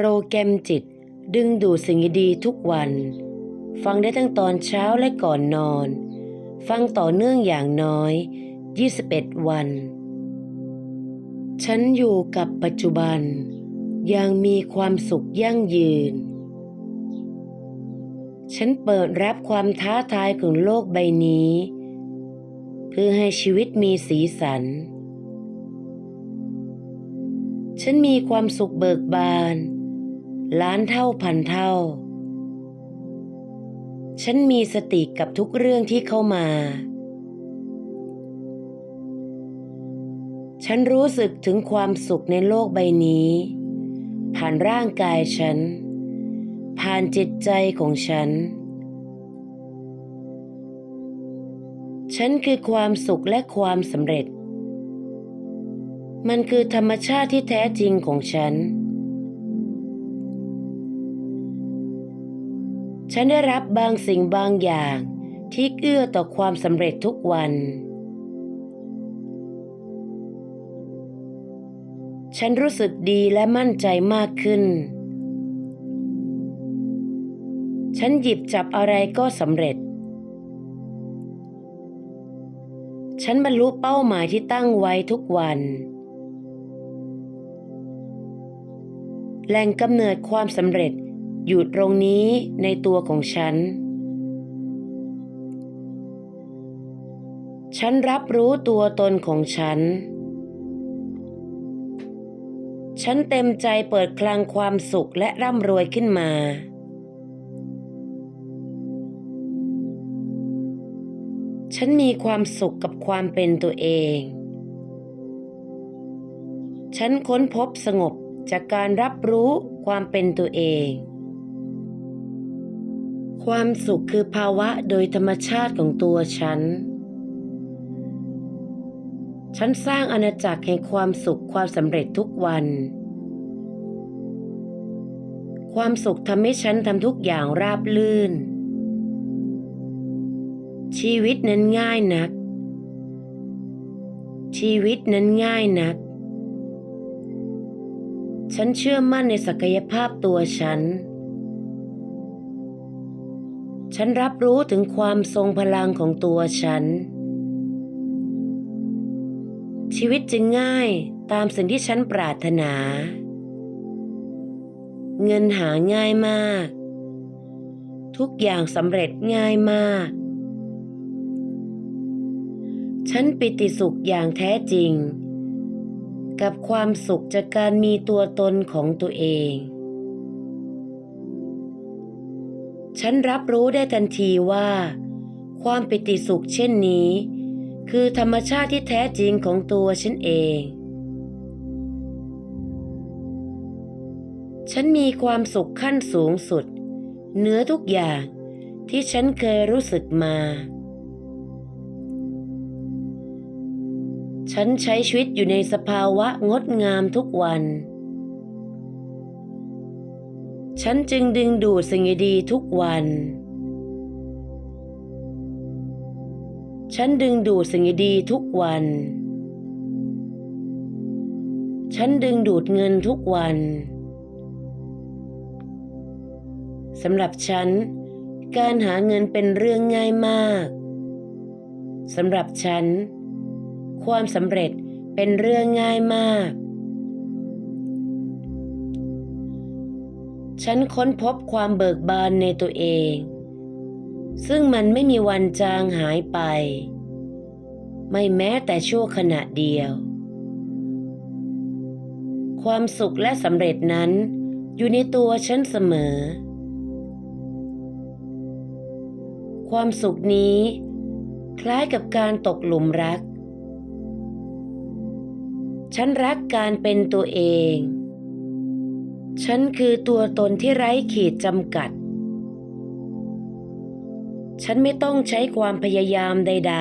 โรแกรมจิตดึงดูดสิ่งดีทุกวัน ฟังได้ทั้งตอนเช้าและก่อนนอน ฟังต่อเนื่องอย่างน้อย 21 วัน ฉันอยู่กับปัจจุบันอย่างมีความสุขยั่งยืน ฉันเปิดรับความท้าทายของโลกใบนี้ เพื่อให้ชีวิตมีสีสัน ฉันมีความสุขเบิกบาน ล้านเท่าพันเท่า ฉันมีสติกับทุกเรื่องที่เข้ามา ฉันรู้สึกถึงความสุขในโลกใบนี้ ผ่านร่างกายฉัน ผ่านจิตใจของฉัน ฉันคือความสุขและความสำเร็จ มันคือธรรมชาติที่แท้จริงของฉัน ฉันได้รับบางสิ่งบางอย่างที่เอื้อต่อความสำเร็จทุกวัน ฉันรู้สึกดีและมั่นใจมากขึ้น ฉันหยิบจับอะไรก็สำเร็จ ฉันบรรลุเป้าหมายที่ตั้งไว้ทุกวันแหล่งกำเนิดความสำเร็จ อยู่ตรงนี้ในตัวของฉัน ฉันรับรู้ตัวตนของฉัน ฉันเต็มใจเปิดคลังความสุขและร่ำรวยขึ้นมา ฉันมีความสุขกับความเป็นตัวเอง ฉันค้นพบสงบจากการรับรู้ความเป็นตัวเอง ความสุขคือภาวะโดยธรรมชาติของตัวฉัน ฉันสร้างอาณาจักรแห่งความสุขความสำเร็จทุกวัน ความสุขทำให้ฉันทำทุกอย่างราบลื่น ชีวิตนั้นง่ายนัก ชีวิตนั้นง่ายนัก ฉันเชื่อมั่นในศักยภาพตัวฉัน ฉันรับรู้ถึงความทรงพลังของตัวฉัน ชีวิตจึงง่ายตามสิ่งที่ฉันปรารถนา เงินหาง่ายมาก ทุกอย่างสำเร็จง่ายมาก ฉันปิติสุขอย่างแท้จริง กับความสุขจากการมีตัวตนของตัวเอง ฉันรับรู้ได้ทันทีว่า ความปิติสุขเช่นนี้ คือธรรมชาติที่แท้จริงของตัวฉันเอง ฉันมีความสุขขั้นสูงสุด เหนือทุกอย่างที่ฉันเคยรู้สึกมา ฉันใช้ชีวิตอยู่ในสภาวะงดงามทุกวัน ฉันจึงดึงดูดสิ่งดีทุกวัน ฉันดึงดูดสิ่งดีทุกวัน ฉันดึงดูดเงินทุกวันสำหรับฉัน การหาเงินเป็นเรื่องง่ายมากสำหรับฉัน ความสำเร็จเป็นเรื่องง่ายมาก ฉันค้นพบความเบิกบานในตัวเอง ซึ่งมันไม่มีวันจางหายไป ไม่แม้แต่ชั่วขณะเดียว ความสุขและสำเร็จนั้นอยู่ในตัวฉันเสมอ ความสุขนี้ คล้ายกับการตกหลุมรัก ฉันรักการเป็นตัวเอง ฉันคือตัวตนที่ไร้ขีดจำกัด ฉันไม่ต้องใช้ความพยายามใด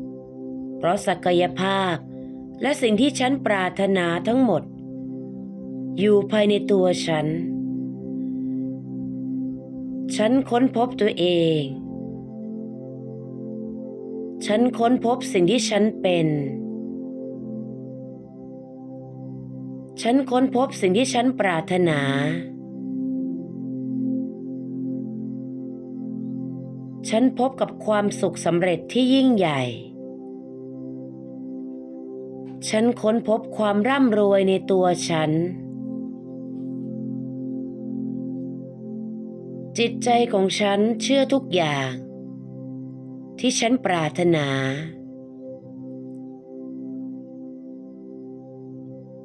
ๆ เพราะศักยภาพและสิ่งที่ฉันปรารถนาทั้งหมด อยู่ภายในตัวฉัน ฉันค้นพบตัวเอง ฉันค้นพบสิ่งที่ฉันเป็น ฉันค้นพบสิ่งที่ฉันปรารถนา ฉันพบกับความสุขสำเร็จที่ยิ่งใหญ่ ฉันค้นพบความร่ำรวยในตัวฉัน จิตใจของฉันเชื่อทุกอย่าง ที่ฉันปรารถนา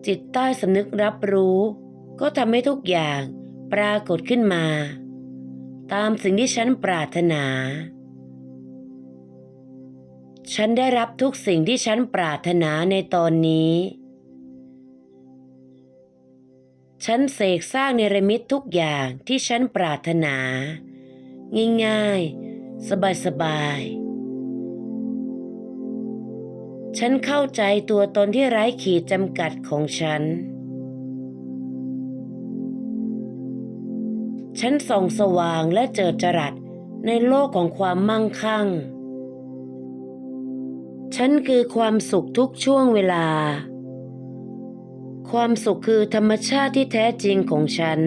จิตใต้สำนึกรับรู้ ก็ทำให้ทุกอย่างปรากฏขึ้นมา ตามสิ่งที่ฉันปรารถนา ฉันได้รับทุกสิ่งที่ฉันปรารถนาในตอนนี้ ฉันเสกสร้างเนรมิตทุกอย่างที่ฉันปรารถนา ง่ายๆ สบายๆ ฉันเข้าใจตัวตนที่ไร้ขีดจำกัดของฉัน ฉันส่องสว่างและเจิดจรัสในโลกของความมั่งคั่ง ฉันคือความสุขทุกช่วงเวลา ความสุขคือธรรมชาติที่แท้จริงของฉัน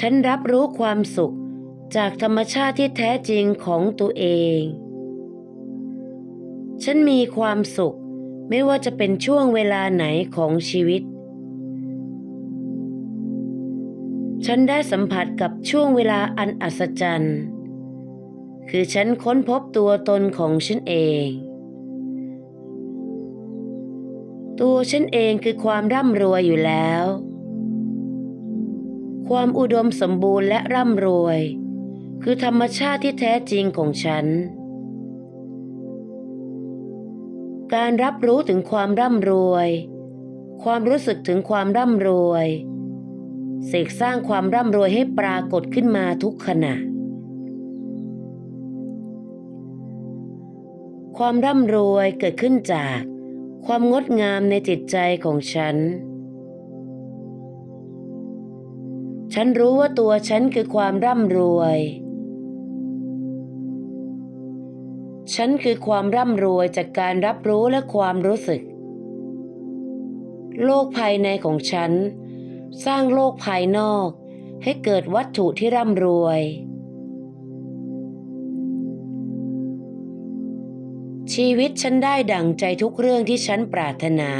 ฉันรับรู้ความสุขจากธรรมชาติที่แท้จริงของตัวเอง ฉันมีความสุข ไม่ว่าจะเป็นช่วงเวลาไหนของชีวิต ฉันได้สัมผัสกับช่วงเวลาอันอัศจรรย์ คือฉันค้นพบตัวตนของฉันเอง ตัวฉันเองคือความร่ำรวยอยู่แล้ว ความอุดมสมบูรณ์และร่ำรวย คือธรรมชาติที่แท้จริงของฉัน การรับรู้ถึงความร่ำรวย ความรู้สึกถึงความร่ำรวย เสกสร้างความร่ำรวยให้ปรากฏขึ้นมาทุกขณะ ความร่ำรวยเกิดขึ้นจาก ความงดงามในจิตใจของฉัน ฉันรู้ว่าตัวฉันคือความร่ำรวย ฉันคือความร่ำรวยจากการรับรู้และความรู้สึก โลกภายในของฉัน สร้างโลกภายนอกให้เกิดวัตถุที่ร่ำรวย ชีวิตฉันได้ดั่งใจทุกเรื่องที่ฉันปรารถนา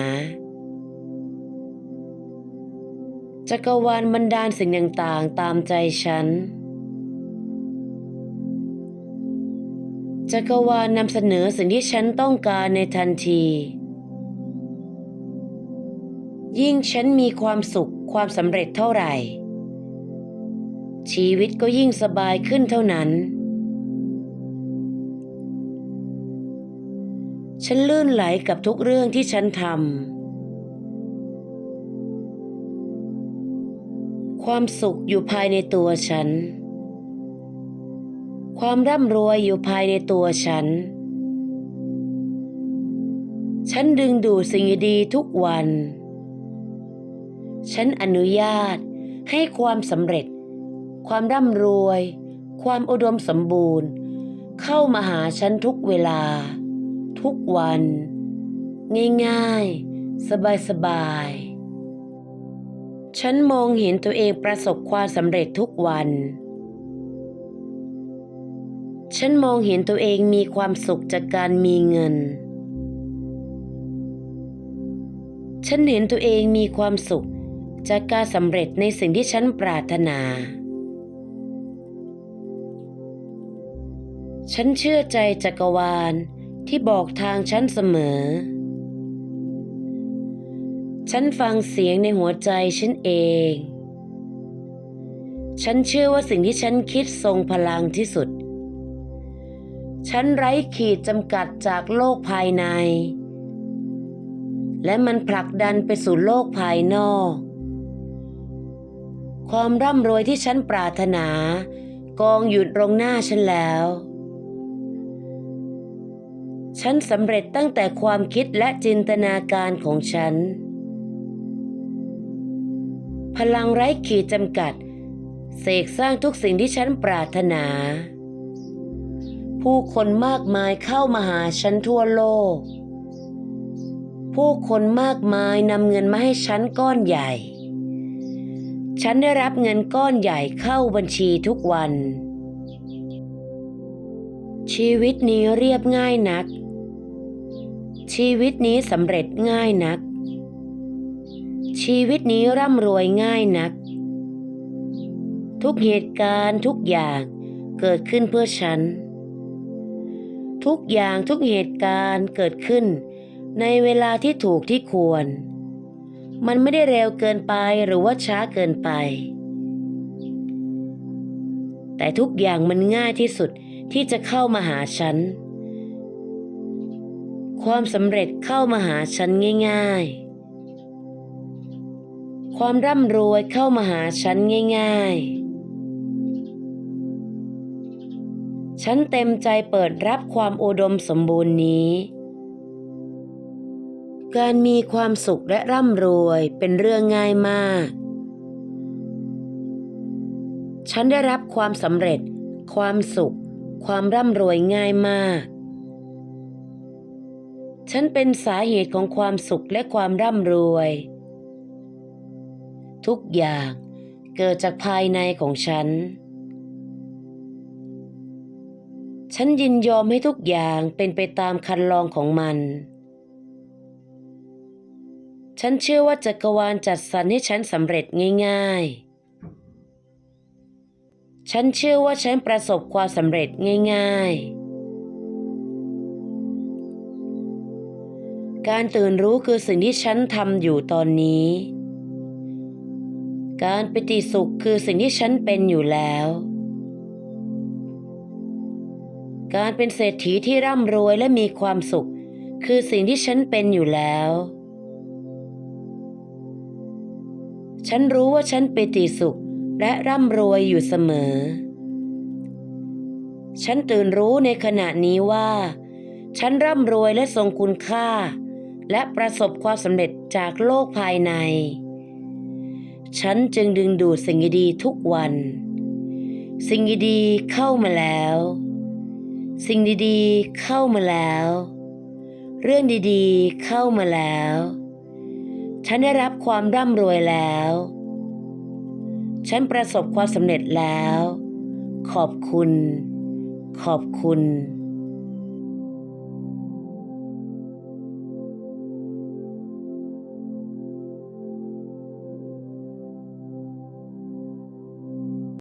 จักรวาลบันดาลสิ่งต่างๆตามใจฉัน จักรวาลนำเสนอสิ่งที่ฉันต้องการในทันที ยิ่งฉันมีความสุขความสำเร็จเท่าไหร่ ชีวิตก็ยิ่งสบายขึ้นเท่านั้น ฉันลื่นไหลกับทุกเรื่องที่ฉันทำความสุขอยู่ภายในตัวฉัน ความร่ำรวยอยู่ภายในตัวฉัน ฉันดึงดูดสิ่งดีทุกวัน ฉันอนุญาตให้ความสำเร็จ ความร่ำรวย ความอุดมสมบูรณ์ เข้ามาหาฉันทุกเวลา ทุกวัน ง่ายๆ สบายๆฉันมองเห็นตัวเองประสบความสำเร็จทุกวัน ฉันมองเห็นตัวเองมีความสุขจากการมีเงิน ฉันเห็นตัวเองมีความสุขจากการสำเร็จในสิ่งที่ฉันปรารถนา ฉันเชื่อใจจักรวาลที่บอกทางฉันเสมอ ฉันฟังเสียงในหัวใจฉันเอง ฉันเชื่อว่าสิ่งที่ฉันคิดทรงพลังที่สุด ฉันไร้ขีดจำกัดจากโลกภายใน และมันผลักดันไปสู่โลกภายนอก ความร่ำรวยที่ฉันปรารถนา กองอยู่ตรงหน้าฉันแล้ว ฉันสำเร็จตั้งแต่ความคิดและจินตนาการของฉัน พลังไร้ขีดจำกัด เสกสร้างทุกสิ่งที่ฉันปรารถนา ผู้คนมากมายเข้ามาหาฉันทั่วโลก ผู้คนมากมายนำเงินมาให้ฉันก้อนใหญ่ ฉันได้รับเงินก้อนใหญ่เข้าบัญชีทุกวัน ชีวิตนี้เรียบง่ายนัก ชีวิตนี้สำเร็จง่ายนัก ชีวิตนี้ร่ำรวยง่ายนัก ทุกเหตุการณ์ทุกอย่างเกิดขึ้นเพื่อฉัน ทุกอย่างทุกเหตุการณ์เกิดขึ้น ในเวลาที่ถูกที่ควร มันไม่ได้เร็วเกินไปหรือว่าช้าเกินไป แต่ทุกอย่างมันง่ายที่สุดที่จะเข้ามาหาฉัน ความสำเร็จเข้ามาหาฉันง่าย ๆ ความร่ำรวยเข้ามาหาฉันง่าย ๆ ฉันเต็มใจเปิดรับความอุดมสมบูรณ์นี้ การมีความสุขและร่ำรวยเป็นเรื่องง่ายมาก ฉันได้รับความสำเร็จ ความสุข ความร่ำรวยง่ายมาก ฉันเป็นสาเหตุของความสุขและความร่ำรวย ทุกอย่างเกิดจากภายในของฉัน ฉันยินยอมให้ทุกอย่างเป็นไปตามคันลองของมัน ฉันเชื่อว่าจักรวาลจัดสรรให้ฉันสำเร็จง่าย ๆ ฉันเชื่อว่าฉันประสบความสำเร็จง่าย ๆ การตื่นรู้คือสิ่งที่ฉันทำอยู่ตอนนี้ การปิติสุขคือสิ่งที่ฉันเป็นอยู่แล้ว การเป็นเศรษฐีที่ร่ำรวยและมีความสุข คือสิ่งที่ฉันเป็นอยู่แล้ว ฉันรู้ว่าฉันปิติสุขและร่ำรวยอยู่เสมอ ฉันตื่นรู้ในขณะนี้ว่า ฉันร่ำรวยและทรงคุณค่า และประสบความสำเร็จจากโลกภายใน ฉันจึงดึงดูดสิ่งดีๆทุกวัน สิ่งดีๆเข้ามาแล้ว สิ่งดีๆเข้ามาแล้ว เรื่องดีๆเข้ามาแล้ว ฉันได้รับความร่ำรวยแล้ว ฉันประสบความสำเร็จแล้ว ขอบคุณ ขอบคุณ